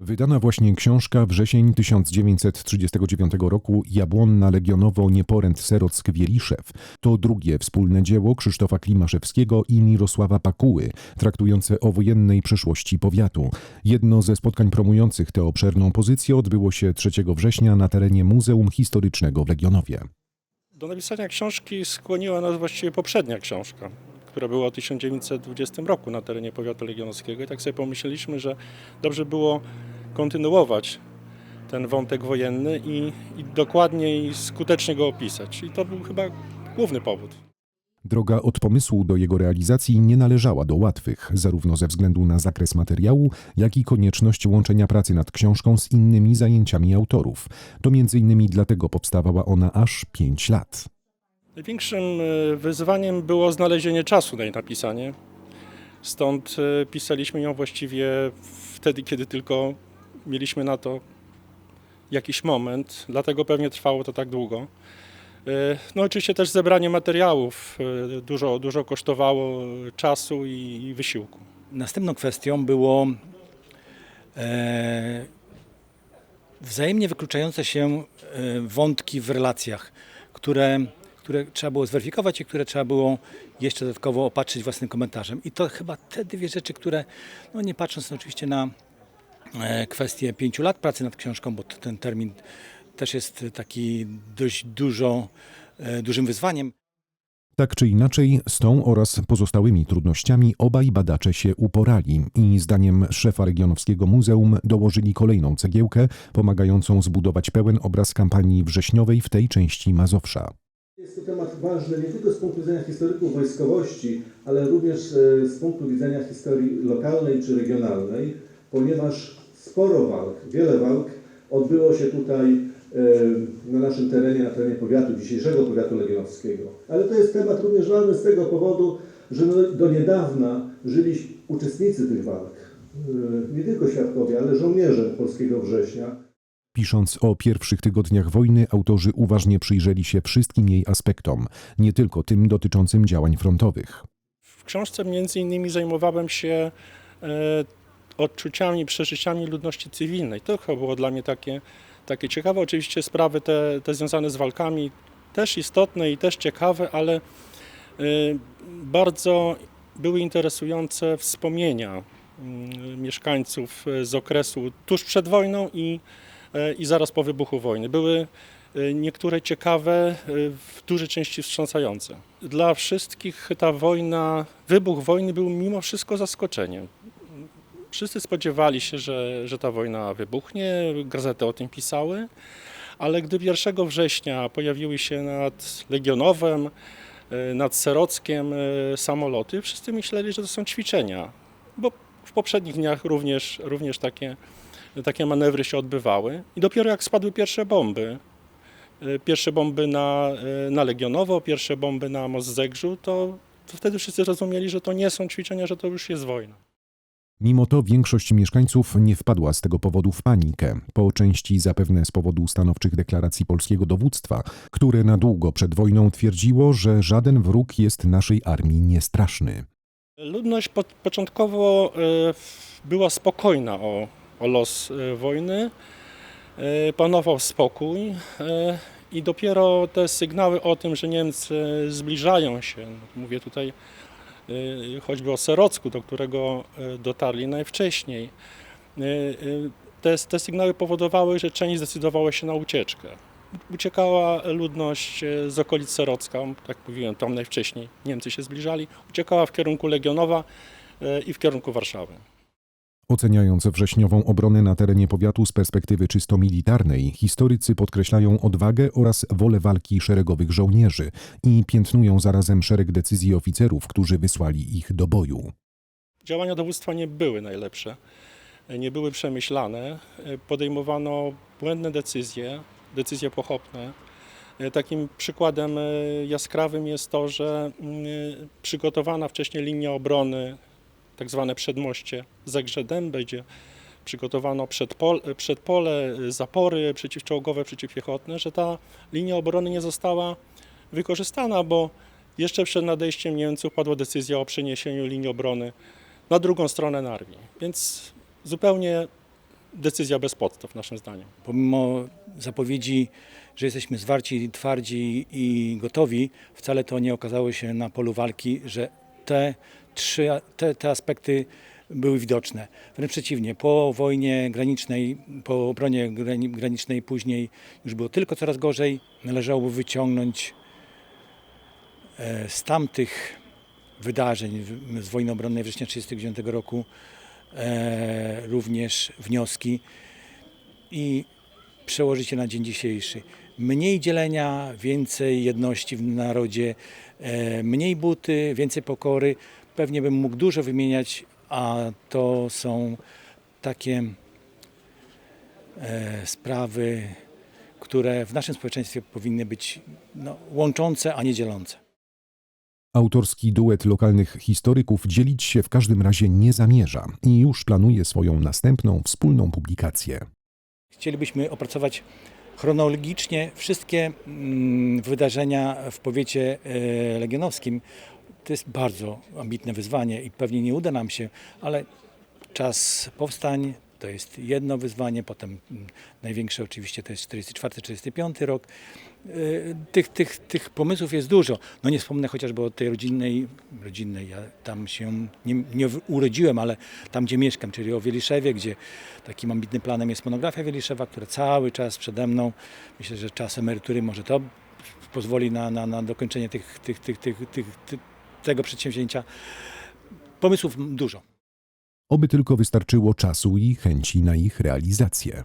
Wydana właśnie książka Wrzesień 1939 roku Jabłonna Legionowo Nieporęt Serock Wieliszew to drugie wspólne dzieło Krzysztofa Klimaszewskiego i Mirosława Pakuły, traktujące o wojennej przeszłości powiatu. Jedno ze spotkań promujących tę obszerną pozycję odbyło się 3 września na terenie Muzeum Historycznego w Legionowie. Do napisania książki skłoniła nas właściwie poprzednia książka, która była w 1920 roku na terenie powiatu legionowskiego. I tak sobie pomyśleliśmy, że dobrze było kontynuować ten wątek wojenny i, i dokładnie i skutecznie go opisać. I to był chyba główny powód. Droga od pomysłu do jego realizacji nie należała do łatwych, zarówno ze względu na zakres materiału, jak i konieczność łączenia pracy nad książką z innymi zajęciami autorów. To między innymi dlatego powstawała ona aż 5 lat. Największym e, wyzwaniem było znalezienie czasu na jej napisanie. Stąd e, pisaliśmy ją właściwie wtedy, kiedy tylko mieliśmy na to jakiś moment, dlatego pewnie trwało to tak długo. E, No oczywiście też zebranie materiałów dużo, dużo kosztowało czasu i, wysiłku. Następną kwestią było e, wzajemnie wykluczające się wątki w relacjach, które, które trzeba było zweryfikować i które trzeba było jeszcze dodatkowo opatrzyć własnym komentarzem. I to chyba te dwie rzeczy, które, no nie patrząc oczywiście na e, kwestię pięciu lat pracy nad książką, bo ten termin też jest taki dość dużo, e, dużym wyzwaniem. Tak czy inaczej, z tą oraz pozostałymi trudnościami obaj badacze się uporali i zdaniem szefa regionowskiego muzeum dołożyli kolejną cegiełkę, pomagającą zbudować pełen obraz kampanii wrześniowej w tej części Mazowsza. Jest to temat ważny nie tylko z punktu widzenia historyków wojskowości, ale również e, z punktu widzenia historii lokalnej czy regionalnej, ponieważ sporo walk, wiele walk odbyło się tutaj e, na naszym terenie, na terenie powiatu, dzisiejszego powiatu legionowskiego. Ale to jest temat również ważny z tego powodu, że no, do niedawna żyli uczestnicy tych walk, e, nie tylko świadkowie, ale żołnierze polskiego września. Pisząc o pierwszych tygodniach wojny, autorzy uważnie przyjrzeli się wszystkim jej aspektom, nie tylko tym dotyczącym działań frontowych. W książce między innymi zajmowałem się e, odczuciami, przeżyciami ludności cywilnej. To chyba było dla mnie takie, takie ciekawe. Oczywiście sprawy te, te związane z walkami też istotne i też ciekawe, ale e, bardzo były interesujące wspomnienia mm, mieszkańców e, z okresu tuż przed wojną i, i zaraz po wybuchu wojny. Były e, niektóre ciekawe, e, w dużej części wstrząsające. Dla wszystkich ta wojna, wybuch wojny był mimo wszystko zaskoczeniem. Wszyscy spodziewali się, że, że ta wojna wybuchnie, gazety o tym pisały, ale gdy 1 września pojawiły się nad Legionowem, e, nad Serockiem e, samoloty, wszyscy myśleli, że to są ćwiczenia, bo w poprzednich dniach również, również takie, takie manewry się odbywały. I dopiero jak spadły pierwsze bomby, e, pierwsze bomby na, e, na Legionowo, pierwsze bomby na Most Zegrzu, to, to wtedy wszyscy rozumieli, że to nie są ćwiczenia, że to już jest wojna. Mimo to większość mieszkańców nie wpadła z tego powodu w panikę, po części zapewne z powodu stanowczych deklaracji polskiego dowództwa, które na długo przed wojną twierdziło, że żaden wróg jest naszej armii niestraszny. Ludność po, początkowo e, była spokojna o, o los e, wojny, e, panował spokój e, i dopiero te sygnały o tym, że Niemcy zbliżają się, mówię tutaj choćby o Serocku, do którego dotarli najwcześniej, te, te sygnały powodowały, że część zdecydowała się na ucieczkę. Uciekała ludność z okolic Serocka, tak mówiłem, tam najwcześniej Niemcy się zbliżali, uciekała w kierunku Legionowa i w kierunku Warszawy. Oceniając wrześniową obronę na terenie powiatu z perspektywy czysto militarnej, historycy podkreślają odwagę oraz wolę walki szeregowych żołnierzy i piętnują zarazem szereg decyzji oficerów, którzy wysłali ich do boju. Działania dowództwa nie były najlepsze, nie były przemyślane, podejmowano błędne decyzje, decyzje pochopne. Takim przykładem e, jaskrawym jest to, że mm, przygotowana wcześniej linia obrony, tak zwane przedmoście Zegrze-Dębe, gdzie przygotowano przedpole, przedpole, zapory przeciwczołgowe, przeciwpiechotne, że ta linia obrony nie została wykorzystana, bo jeszcze przed nadejściem Niemców padła decyzja o przeniesieniu linii obrony na drugą stronę Narwi. Więc zupełnie decyzja bez podstaw, naszym zdaniem. Pomimo zapowiedzi, że jesteśmy zwarci, twardzi i gotowi, wcale to nie okazało się na polu walki, że te trzy te, te aspekty były widoczne. Wręcz przeciwnie, po wojnie granicznej, po obronie grani- granicznej później już było tylko coraz gorzej. Należałoby wyciągnąć e, z tamtych wydarzeń z wojny obronnej września 1939 roku e, również wnioski i przełożyć je na dzień dzisiejszy. Mniej dzielenia, więcej jedności w narodzie, e, mniej buty, więcej pokory. Pewnie bym mógł dużo wymieniać, a to są takie e, sprawy, które w naszym społeczeństwie powinny być no, łączące, a nie dzielące. Autorski duet lokalnych historyków dzielić się w każdym razie nie zamierza i już planuje swoją następną wspólną publikację. Chcielibyśmy opracować chronologicznie wszystkie mm, wydarzenia w powiecie e, legionowskim. To jest bardzo ambitne wyzwanie i pewnie nie uda nam się, ale czas powstań to jest jedno wyzwanie, potem największe oczywiście to jest 44-45 rok. E, Tych, tych, tych pomysłów jest dużo. No nie wspomnę chociażby o tej rodzinnej, rodzinnej, ja tam się nie, nie urodziłem, ale tam gdzie mieszkam, czyli o Wieliszewie, gdzie takim ambitnym planem jest monografia Wieliszewa, która cały czas przede mną. Myślę, że czas emerytury może to pozwoli na, na, na dokończenie tych, tych, tych, tych, tych, tych, tego przedsięwzięcia. Pomysłów dużo. Oby tylko wystarczyło czasu i chęci na ich realizację.